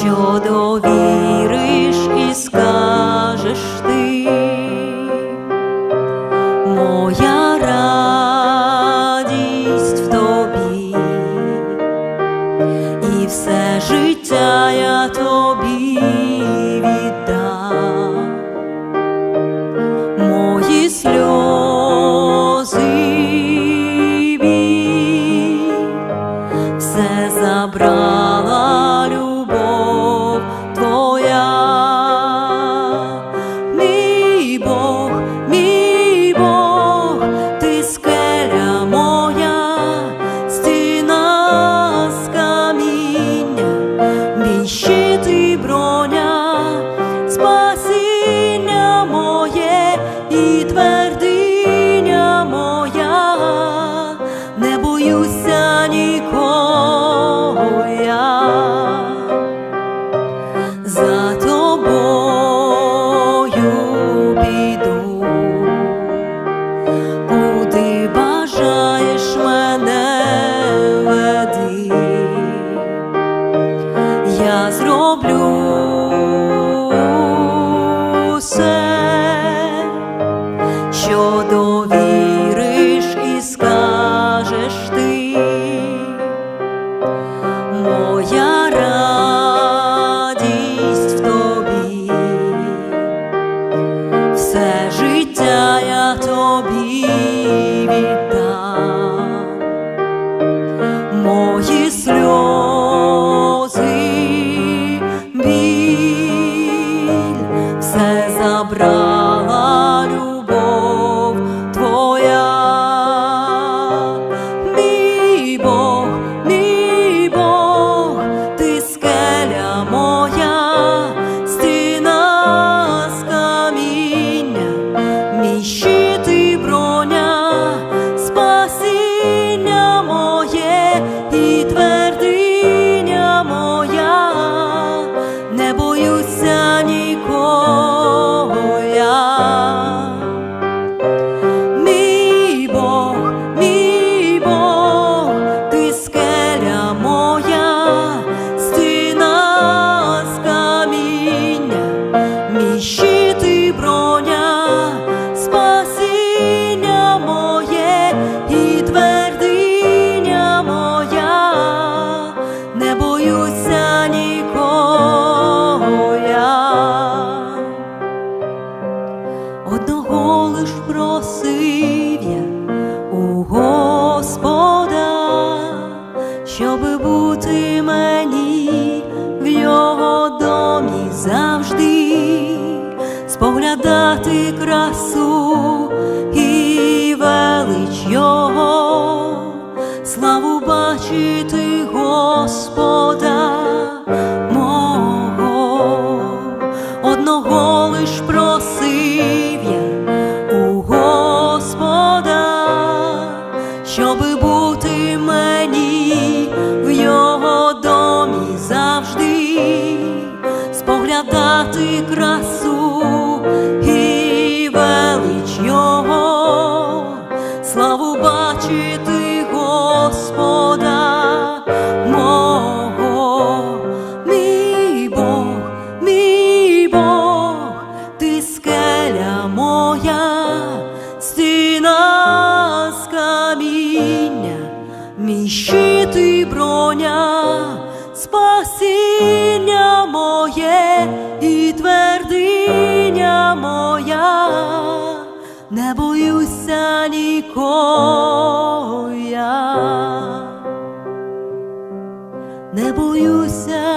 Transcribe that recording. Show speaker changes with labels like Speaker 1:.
Speaker 1: що довіриш і скажеш ти, моя радість в тобі, і все життя я тобі віддам, мої сльози. Все забрав. що довіриш і скажеш ти, моя радість в тобі, все життя я тобі віддам, мої сльози біль все забрав. Мій броня, спасіння моє і твердиня моя, не боюся нікого я. Мій ти скеля моя, стіна з каміння, Одного лиш просив я у Господа, щоби бути мені в його домі завжди, споглядати красу і велич його, славу бачити велич його, славу бачити Господа мого, мій Бог, мій Бог, ти скеля моя, стіна з каміння, мій щит і броня, спасіння моє і твердиня не боюся нікого я. Не боюся